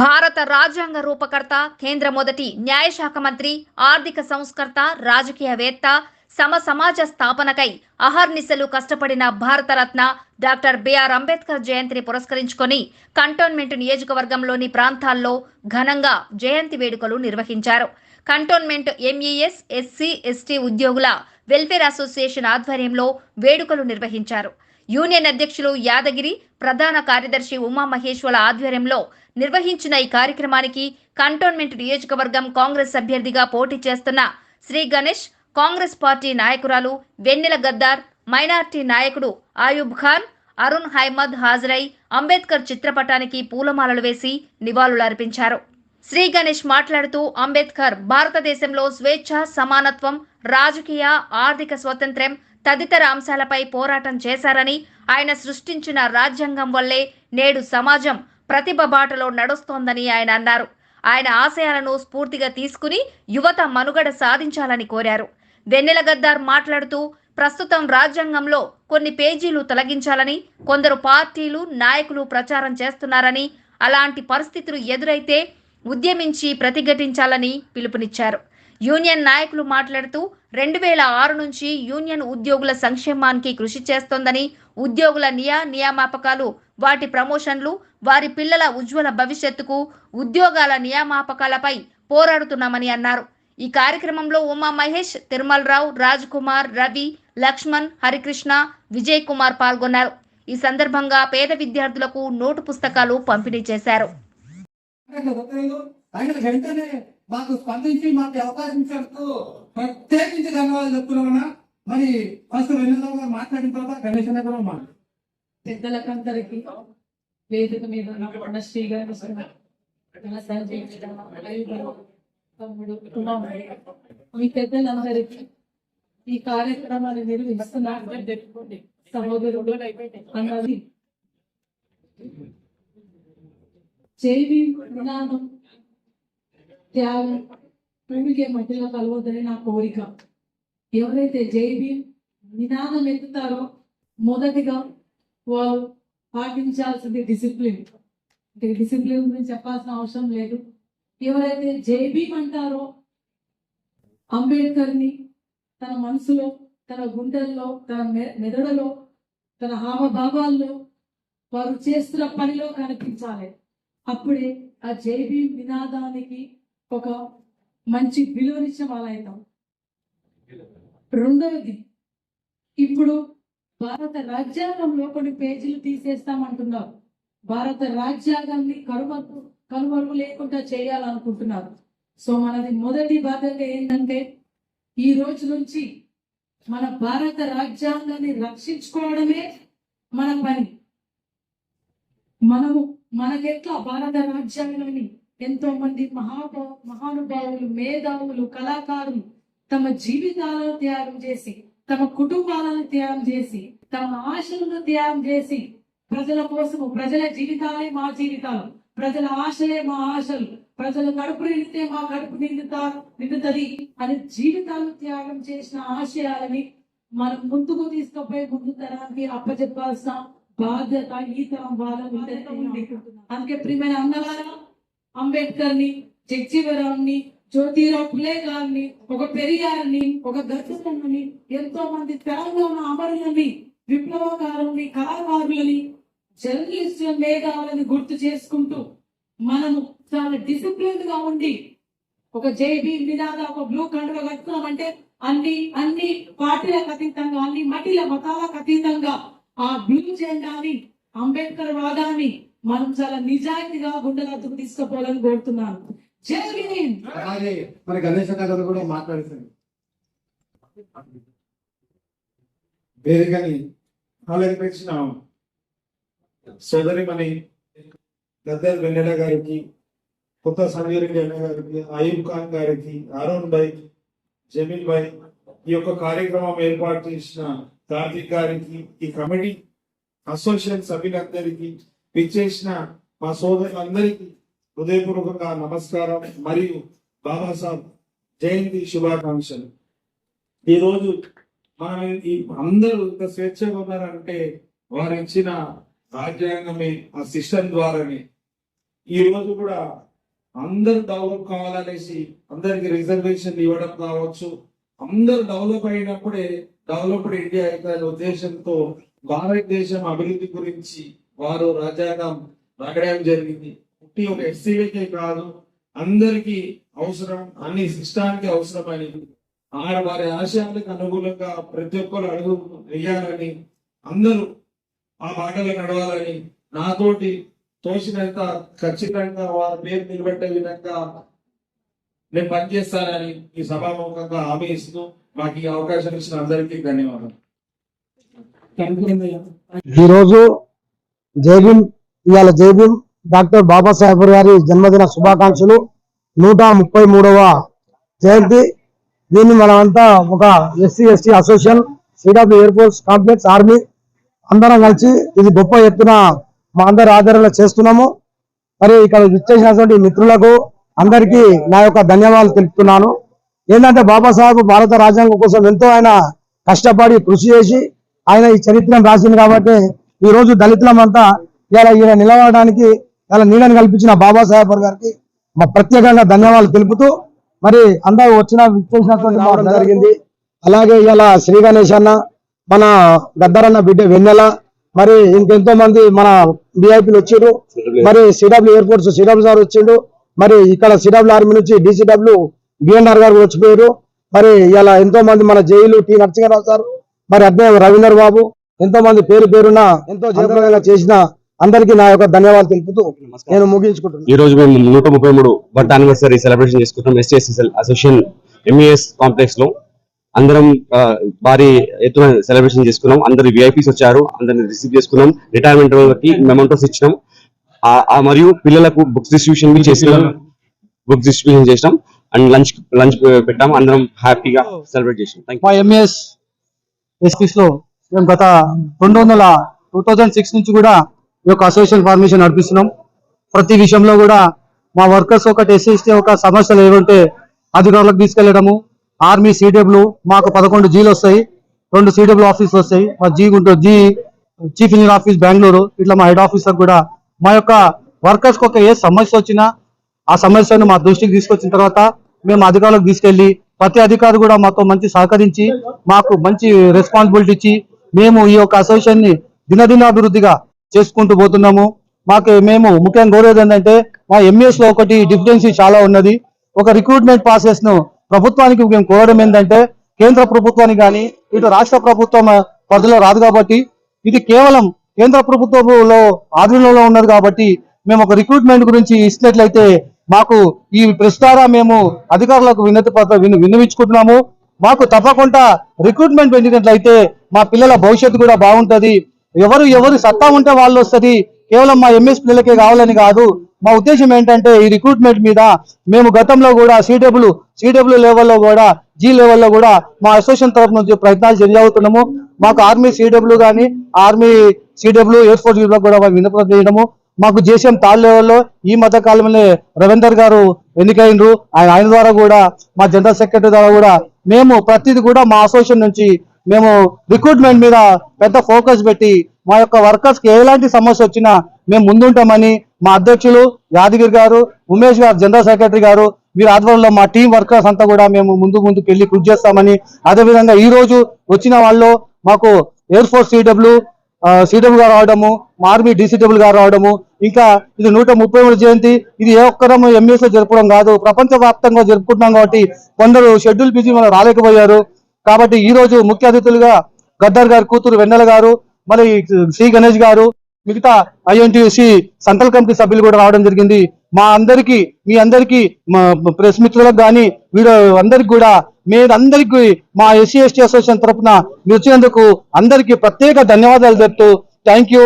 భారత రాజ్యాంగ రూపకర్త కేంద్ర మొదటి న్యాయశాఖ మంత్రి ఆర్థిక సంస్కర్త రాజకీయవేత్త సమ సమాజ స్థాపనకై అహర్నిశలు కష్టపడిన భారతరత్న డాక్టర్ బిఆర్ అంబేద్కర్ జయంతిని పురస్కరించుకొని కంటోన్మెంట్ నియోజకవర్గంలోని ప్రాంతాల్లో ఘనంగా జయంతి వేడుకలు నిర్వహించారు. కంటోన్మెంట్ ఎంఈఎస్ ఎస్సీ ఎస్టీ ఉద్యోగుల వెల్ఫేర్ అసోసియేషన్ ఆధ్వర్యంలో వేడుకలు నిర్వహించారు. యూనియన్ అధ్యక్షులు యాదగిరి ప్రధాన కార్యదర్శి ఉమా మహేశ్వర ఆధ్వర్యంలో నిర్వహించిన ఈ కార్యక్రమానికి కంటోన్మెంట్ నియోజకవర్గం కాంగ్రెస్ అభ్యర్థిగా పోటీ చేస్తున్న శ్రీ గణేష్ కాంగ్రెస్ పార్టీ నాయకురాలు వెన్నెల గద్దార్ మైనార్టీ నాయకుడు ఆయూబ్ ఖాన్ అరుణ్ హైమద్ హాజరై అంబేద్కర్ చిత్రపటానికి పూలమాలలు వేసి నివాళులర్పించారు శ్రీ గణేష్ మాట్లాడుతూ అంబేద్కర్ భారతదేశంలో స్వేచ్ఛ సమానత్వం రాజకీయ ఆర్థిక స్వాతంత్ర్యం తదితర అంశాలపై పోరాటం చేశారని ఆయన సృష్టించిన రాజ్యాంగం వల్లే నేడు సమాజం ప్రతిభ బాటలో నడుస్తోందని ఆయన అన్నారు. ఆయన ఆశయాలను స్ఫూర్తిగా తీసుకుని యువత మనుగడ సాధించాలని కోరారు. వెన్నెల గద్దార్ మాట్లాడుతూ ప్రస్తుతం రాజ్యాంగంలో కొన్ని పేజీలు తొలగించాలని కొందరు పార్టీలు నాయకులు ప్రచారం చేస్తున్నారని అలాంటి పరిస్థితులు ఎదురైతే ఉద్యమించి ప్రతిఘటించాలని పిలుపునిచ్చారు. యూనియన్ నాయకులు మాట్లాడుతూ రెండు వేల ఆరు నుంచి యూనియన్ ఉద్యోగుల సంక్షేమానికి కృషి చేస్తోందని ఉద్యోగుల నియా నియామాపకాలు వాటి ప్రమోషన్లు వారి పిల్లల ఉజ్వల భవిష్యత్తుకు ఉద్యోగాల నియామాపకాలపై పోరాడుతున్నామని అన్నారు. ఈ కార్యక్రమంలో ఉమా మహేష్ తిరుమలరావు రాజ్ కుమార్ రవి లక్ష్మణ్ హరికృష్ణ విజయ్ కుమార్ పాల్గొన్నారు. ఈ సందర్భంగా పేద విద్యార్థులకు నోటు పుస్తకాలు పంపిణీ చేశారు. మాకు స్పందించి మాకు అవకాశం ఇచ్చినందుకు ప్రత్యేకించి ధన్యవాదాలు చెప్తున్నామన్నా మరి ఫస్ట్ వెన్నెల గారు మాట్లాడిన తర్వాత గణేష్ అన్న కూడా మాట్లాడు పెద్దలకందరికి వేదిక మీద ఉన్న శ్రీ గారు తమ్ముడు మీ పెద్దలందరికీ ఈ కార్యక్రమాన్ని నిర్వహిస్తున్నారు సహోదరుడు అన్నది. జైవి నినాదం త్యాగం. భూమికి మధ్యలో కలవద్దని నా కోరిక. ఎవరైతే జైబీ నినాదం ఎత్తుతారో మొదటిగా వాళ్ళు పాటించాల్సింది డిసిప్లిన్ అంటే డిసిప్లిన్ గురించి చెప్పాల్సిన అవసరం లేదు. ఎవరైతే జైబీమ్ అంటారో అంబేద్కర్ని తన మనసులో తన గుండెల్లో తన మెదడులో తన హావభావాల్లో వారు చేస్తున్న పనిలో కనిపించాలి. అప్పుడే ఆ జైబీమ్ నినాదానికి ఒక మంచి విలువనిచ్చే వాళ్ళైతాం రెండవది ఇప్పుడు భారత రాజ్యాంగంలో కొన్ని పేజీలు తీసేస్తామంటున్నారు. భారత రాజ్యాంగాన్ని కనుమరుగు కనుమరుగు లేకుండా చేయాలనుకుంటున్నారు. సో మనది మొదటి బాధ్యత ఏంటంటే ఈ రోజు నుంచి మన భారత రాజ్యాంగాన్ని రక్షించుకోవడమే మన పని. మనము మనకెట్లా భారత రాజ్యాంగాన్ని ఎంతో మంది మహాభా మహానుభావులు మేధావులు కళాకారులు తమ జీవితాలను త్యాగం చేసి తమ కుటుంబాలను త్యాగం చేసి తమ ఆశలను త్యాగం చేసి ప్రజల కోసము ప్రజల జీవితాలే మా జీవితాలు. ప్రజల ఆశలే మా ఆశలు. ప్రజల కడుపు నిండితే మా కడుపు నిండుతా నిండుతుంది అని జీవితాలు త్యాగం చేసిన ఆశయాలని మనం ముందుకు తీసుకుపోయి ముందు తరానికి అప్పచెప్పాల్సిన బాధ్యత ఈ తరం వాళ్ళ ఉంది. అందుకే ప్రియమైన అన్నగారు అంబేద్కర్ని జగ్జీవరావుని జ్యోతిరావు పులే గారిని ఒక పెరియారిని ఒక గర్భని ఎంతో మంది తెలంగాణ అమరులని విప్లవకారుల్ని కళాకారులని జర్నలిస్టుల మేధావులని గుర్తు చేసుకుంటూ మనము చాలా డిసిప్లిన్గా ఉండి ఒక జేబీ నినాద ఒక బ్లూ కండువ కట్టుకున్నామంటే అన్ని అన్ని పార్టీలకు అతీతంగా అన్ని మటిల మతాలకు అతీతంగా ఆ బ్లూ జెండాని అంబేద్కర్ వాదాన్ని మనం చాలా నిజాయితీగా గుండెలద్దుకు తీసుకుపోవాలని కోరుతున్నాను. జై భీమ్ అలాగే మరి గణేష్ గారు కూడా మాట్లాడుతుంది వేదికని అలంకరించిన సోదరిమణి గద్దర్ వెన్నెల గారికి కొత్త సంజయ్ అన్న గారికి అయూబ్ ఖాన్ గారికి అరుణ్ భాయ్ జమీల్ భాయ్ ఈ యొక్క కార్యక్రమం ఏర్పాటు చేసిన కార్తీక్ గారికి ఈ కమిటీ అసోసియేషన్ సభ్యులందరికీ పిచ్చేసిన మా సోదరులందరికీ హృదయపూర్వకంగా నమస్కారం మరియు బాబాసాహెబ్ జయంతి శుభాకాంక్షలు. ఈ రోజు మనం ఈ అందరూ ఇంత స్వేచ్ఛగా ఉన్నారంటే వారు ఇచ్చిన రాజ్యాంగమే ఆ సిస్టమ్ ద్వారానే. ఈ రోజు కూడా అందరూ డెవలప్ కావాలనేసి అందరికి రిజర్వేషన్ ఇవ్వడం కావచ్చు. అందరూ డెవలప్ అయినప్పుడే డెవలప్డ్ ఇండియా అయితే ఉద్దేశంతో భారతదేశం అభివృద్ధి గురించి వారు రాజ్యాంగం రాయడం జరిగింది? పుట్టి ఒక ఎస్సీలకే కాదు అందరికీ అవసరం అన్ని సిస్టానికి అవసరమైనది. ఆ వారి ఆశయాలకు అనుగుణంగా ప్రతి ఒక్కరు అడుగు వేయాలని అందరూ ఆ బాటలో నడవాలని నాతోటి తోచినంత ఖచ్చితంగా వారి పేరు నిలబెట్టే విధంగా నేను పనిచేస్తానని ఈ సభాముఖంగా హామీ ఇస్తూ మాకు ఈ అవకాశం ఇచ్చిన అందరికీ ధన్యవాదాలు. ఈరోజు జైభీం ఇవాళ జైభీం డాక్టర్ బాబాసాహెబ్ గారి జన్మదిన శుభాకాంక్షలు. నూట ముప్పై మూడవ జయంతి. దీన్ని మనమంతా ఒక SC ST association CW Air Force complex army అందరం కలిసి ఇది గొప్ప ఎత్తున మా అందరి ఆదరణ చేస్తున్నాము. మరి ఇక్కడ విచ్చేసినటువంటి మిత్రులకు అందరికీ నా యొక్క ధన్యవాదాలు తెలుపుతున్నాను. ఏంటంటే బాబాసాహెబ్ భారత రాజ్యాంగం కోసం ఎంతో ఆయన కష్టపడి కృషి చేసి ఆయన ఈ చరిత్రను రాసింది కాబట్టి ఈ రోజు దళితులమంతా ఇలా ఈయన నిలవడానికి ఇలా నీడని కల్పించిన బాబాసాహెబ్ గారికి మా ప్రత్యేకంగా ధన్యవాదాలు తెలుపుతూ మరి అందరూ వచ్చిన విచ్చేసినటువంటి రావడం జరిగింది. అలాగే ఇలా శ్రీ గణేష్ అన్న మన గద్దరన్న బిడ్డ వెన్నెల మరి ఇంకెంతో మంది మన బిఐపీలు వచ్చారు మరి సిడబ్ల్యూ ఎయిర్పోర్ట్స్ సిడబ్ల్యూ సార్ వచ్చిండు మరి ఇక్కడ సిడబ్ల్యూ ఆర్మీ నుంచి డిసిడబ్ల్యూ బిఎన్ఆర్ గారు వచ్చిపోయారు. మరి ఇలా ఎంతో మంది మన జైలు టి నరసింహారావు సార్ మరి అదే రవీందర్ బాబు ఎంతో మంది పేరు పేరున ఎంతో జయప్రదంగా చేసిన అందరికీ నా యొక్క ధన్యవాదాలు తెలుపుతూ నేను ముగించుకుంటున్నాను ఈ రోజు మేము నూట ముప్పై మూడు బర్త్ యానివర్సరీ సెలబ్రేషన్ చేసుకుంటాం ఎస్టీఎస్సీ అసోసియేషన్ ఎంఈఎస్ కాంప్లెక్స్లో. అందరం భారీ ఎత్తున సెలబ్రేషన్ చేసుకున్నాం. అందరు విఐపీస్ వచ్చారు అందరిని రిసీవ్ చేసుకున్నాం. రిటైర్మెంట్ వాళ్ళకి మెమెంటోస్ ఇచ్చినాం. మరియు పిల్లలకు బుక్స్ డిస్ట్రిబ్యూషన్ చేసినాం. బుక్స్ డిస్ట్రిబ్యూషన్ చేసినాం. అండ్ లంచ్ లంచ్ పెట్టాం. అందరం హ్యాపీగా సెలబ్రేట్ చేసినాం. థ్యాంక్ మా ఎంఎస్ ఎస్పీస్లో మేము గత రెండు వందల టూ థౌజండ్ సిక్స్ నుంచి కూడా ఈ యొక్క అసోసియేషన్ ఫార్మేషన్ నడిపిస్తున్నాం. ప్రతి విషయంలో కూడా మా వర్కర్స్ ఒకటి ఎస్సీ ఒక సమస్యలు ఏమంటే అధికారులకు తీసుకెళ్ళడము ఆర్మీ సీడబ్ల్యూ మాకు పదకొండు జీలు వస్తాయి రెండు సిడబ్ల్యూ ఆఫీసులు వస్తాయి మా GE Guntur GE chief engineer office Bengaluru ఇట్లా మా హెడ్ ఆఫీసర్ కూడా మా యొక్క వర్కర్స్కి ఒక ఏ సమస్య వచ్చినా ఆ సమస్యను మా దృష్టికి తీసుకొచ్చిన తర్వాత మేము అధికారులకు తీసుకెళ్ళి ప్రతి అధికారి కూడా మాతో మంచి సహకరించి మాకు మంచి రెస్పాన్సిబిలిటీ ఇచ్చి మేము ఈ యొక్క అసోసియేషన్ని దినదినాభివృద్ధిగా చేసుకుంటూ పోతున్నాము. మాకు మేము ముఖ్యంగా కోరేది ఏంటంటే మా ఎంఎస్లో ఒకటి డిఫరెన్సీ చాలా ఉన్నది. ఒక రిక్రూట్మెంట్ ప్రాసెస్ను ప్రభుత్వానికి మేము కోరడం ఏంటంటే కేంద్ర ప్రభుత్వానికి కానీ ఇటు రాష్ట్ర ప్రభుత్వం పరిధిలో రాదు కాబట్టి ఇది కేవలం కేంద్ర ప్రభుత్వంలో ఆధీనంలో ఉన్నది కాబట్టి మేము ఒక రిక్రూట్మెంట్ గురించి ఇచ్చినట్లయితే మాకు ఈ ప్రెస్ మేము అధికారులకు వినతి పత్ర విన్న- విన్నవించుకుంటున్నాము. మాకు తప్పకుండా రిక్రూట్మెంట్ పెంచినట్లయితే మా పిల్లల భవిష్యత్తు కూడా బాగుంటుంది. ఎవరు ఎవరు సత్తా ఉంటే వాళ్ళు వస్తది. కేవలం మా ఎంఎస్ పిల్లలకే కావాలని కాదు. మా ఉద్దేశం ఏంటంటే ఈ రిక్రూట్మెంట్ మీద మేము గతంలో కూడా సిడబ్ల్యూ సిడబ్ల్యూ లెవెల్లో కూడా జీ లెవెల్లో కూడా మా అసోసియేషన్ తరఫు నుంచి ప్రయత్నాలు జరిగవుతున్నాము మాకు ఆర్మీ సిడబ్ల్యూ కానీ ఆర్మీ సిడబ్ల్యూ ఎయిర్ ఫోర్స్ కూడా మేము విన్నపం చేయడము. మాకు జేసీఎం తాల్ ఈ మధ్య కాలంలో రవీందర్ గారు ఎన్నికైనరు ఆయన ఆయన ద్వారా కూడా మా జనరల్ సెక్రటరీ ద్వారా కూడా మేము ప్రతిది కూడా మా అసోసియేషన్ నుంచి మేము రిక్రూట్మెంట్ మీద పెద్ద ఫోకస్ పెట్టి మా యొక్క వర్కర్స్కి ఎలాంటి సమస్య వచ్చినా మేము ముందుంటామని మా అధ్యక్షులు యాదగిరి గారు ఉమేష్ గారు జనరల్ సెక్రటరీ గారు వీరి ఆధ్వర్యంలో మా టీం వర్కర్స్ అంతా కూడా మేము ముందు ముందుకు వెళ్ళి కృషి చేస్తామని అదేవిధంగా ఈ రోజు వచ్చిన వాళ్ళు మాకు ఎయిర్ ఫోర్స్ సిడబ్ల్యూ సీడబ్ల్యూ గారు రావడము మా ఆర్మీ డిసిడబ్ల్యూ గారు రావడము ఇంకా ఇది నూట ముప్పై మూడు జయంతి ఇది ఏ ఒక్కరము ఎంఎస్ జరపడం కాదు ప్రపంచవ్యాప్తంగా జరుపుకుంటున్నాం కాబట్టి కొందరు షెడ్యూల్ బిజీ మనం రాలేకపోయారు. కాబట్టి ఈ రోజు ముఖ్య అతిథులుగా గద్దర్ గారు కూతురు వెన్నెల గారు మరి శ్రీ గణేష్ గారు మిగతా ఐఎన్టీసీ సెంట్రల్ కమిటీ సభ్యులు కూడా రావడం జరిగింది. మా అందరికి మీ అందరికి మా ప్రెస్ మిత్రులకు కానీ వీడు అందరికి కూడా మీరందరికీ మా ఎస్సీ ఎస్టీ అసోసియేషన్ తరఫున మీరు వచ్చినందుకు అందరికీ ప్రత్యేక ధన్యవాదాలు చెప్తూ థ్యాంక్ యూ.